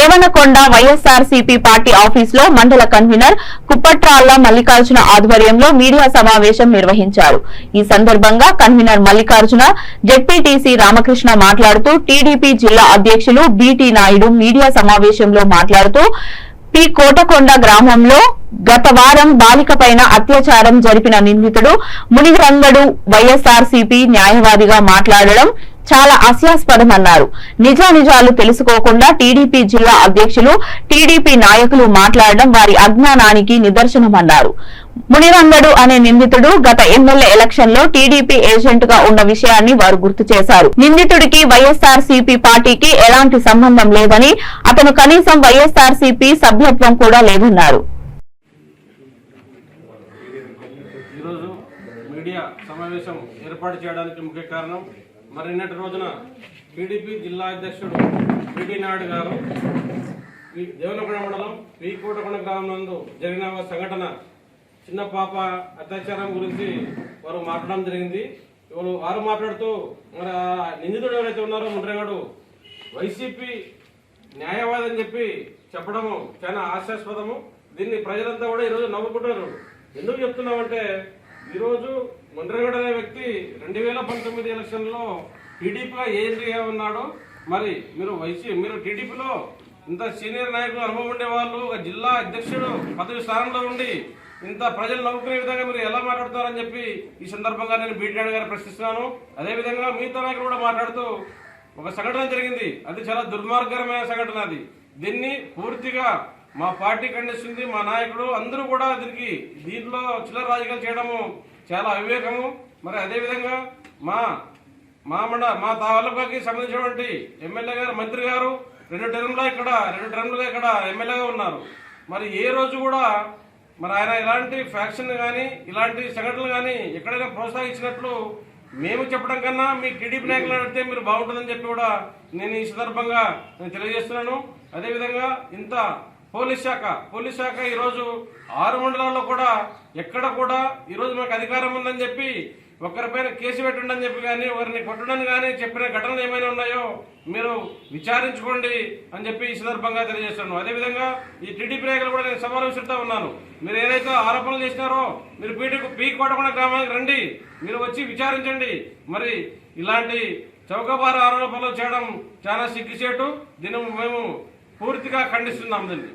Devanakonda YSRCP party ఆఫీస్లో మండల convener కుప్పట్రాళ్ళ Mallikarjuna ఆధ్వర్యంలో మీడియా సమావేశం నిర్వహించారు. ఈ సందర్భంగా కన్వీనర్ మల్లికార్జున జెడ్పీటీసీ రామకృష్ణ మాట్లాడుతూ టీడీపీ జిల్లా అధ్యక్షులు బీటీ నాయుడు మీడియా సమావేశంలో మాట్లాడుతూ పి కోటకొండ గ్రామంలో గత వారం బాలిక పైన అత్యాచారం జరిపిన నిందితుడు మునిరంగడు వైఎస్ఆర్సీపీ న్యాయవాదిగా మాట్లాడడం చాలా హాస్యాస్పదమన్నారు నిజానిజాలు తెలుసుకోకుండా టీడీపీ జిల్లా అధ్యక్షులు టీడీపీ నాయకులు మాట్లాడడం వారి అజ్ఞానానికి నిదర్శనమన్నారు. మునిరంగడు అనే నిందితుడు గత ఎమ్మెల్యే ఎలక్షన్లో టీడీపీ ఏజెంట్గా ఉన్న విషయాన్ని వారు గుర్తు చేశారు. నిందితుడికి వైఎస్ఆర్ పార్టీకి ఎలాంటి సంబంధం లేదని అతను కనీసం వైఎస్ఆర్ సభ్యత్వం కూడా లేదన్నారు. మీడియా సమావేశం ఏర్పాటు చేయడానికి ముఖ్య కారణం మరి నిన్నటి రోజున టీడీపీ జిల్లా అధ్యక్షుడు పిటి నాయుడు గారు ఈ దేవనకొండ మండలం పి గ్రామం నందు జరిగిన ఒక సంఘటన చిన్న పాప అత్యాచారం గురించి వారు మాట్లాడడం జరిగింది. ఇవాళ వారు మాట్లాడుతూ మరి నిందితుడు ఎవరైతే ఉన్నారో ముండ్రేగాడు వైసీపీ న్యాయవాది అని చెప్పి చెప్పడము చాలా హాస్యాస్పదము. దీన్ని ప్రజలంతా కూడా ఈరోజు నవ్వుకుంటారు ఎందుకు చెప్తున్నామంటే ఈరోజు ముండ్రగడ అనే వ్యక్తి రెండు వేల పంతొమ్మిది ఎలక్షన్లో టీడీపీగా ఏజెంట్గా ఉన్నాడు మరి మీరు వైసీ మీరు టీడీపీలో ఇంత సీనియర్ నాయకులు అనుభవం ఉండేవాళ్ళు ఒక జిల్లా అధ్యక్షుడు పదవి స్థానంలో ఉండి ఇంత ప్రజలు నవ్వుకునే విధంగా మీరు ఎలా మాట్లాడుతారని చెప్పి ఈ సందర్భంగా నేను బీటీఆర్ గారు ప్రశ్నిస్తున్నాను. అదేవిధంగా మిగతా నాయకులు కూడా మాట్లాడుతూ ఒక సంఘటన జరిగింది. అది చాలా దుర్మార్గకరమైన సంఘటన అది. దీన్ని పూర్తిగా మా పార్టీ ఖండిస్తుంది మా నాయకుడు అందరూ కూడా దీనికి దీంట్లో చిల్లర రాజకీయాలు చేయడము చాలా అవివేకము. మరి అదేవిధంగా మా మా మండ మా తాలూకాకి సంబంధించినటువంటి ఎమ్మెల్యే గారు మంత్రి గారు రెండు టర్మ్లో ఇక్కడ రెండు టర్మ్లుగా ఇక్కడ ఎమ్మెల్యేగా ఉన్నారు. మరి ఏ రోజు కూడా మరి ఆయన ఇలాంటి ఫ్యాక్షన్ కానీ ఇలాంటి సంఘటనలు కానీ ఎక్కడైనా ప్రోత్సహించినట్లు మేము చెప్పడం కన్నా మీ టీడీపీ నాయకులు అడిగితే మీరు బాగుంటుందని చెప్పి కూడా నేను ఈ సందర్భంగా నేను తెలియజేస్తున్నాను. అదేవిధంగా ఇంత పోలీస్ శాఖ. పోలీస్ శాఖ ఈరోజు ఆరు మండలాల్లో కూడా ఎక్కడ కూడా ఈరోజు మాకు అధికారం ఉందని చెప్పి ఒకరిపైన కేసు పెట్టండి చెప్పి కానీ ఒకరిని కొట్టడం కానీ చెప్పిన ఘటనలు ఏమైనా ఉన్నాయో మీరు విచారించుకోండి అని చెప్పి ఈ సందర్భంగా తెలియజేస్తున్నాను. అదేవిధంగా ఈ టీడీపీ నాయకులు కూడా నేను సవాలు విసురుతా ఉన్నాను. మీరు ఏదైతే ఆరోపణలు చేసినారో మీరు పీటకు పీ కొట్టకుండా గ్రామానికి రండి. మీరు వచ్చి విచారించండి. మరి ఇలాంటి చౌకబార ఆరోపణలు చేయడం చాలా సిగ్గుచేటు. దీన్ని మేము పూర్తిగా ఖండిస్తున్నాం దీన్ని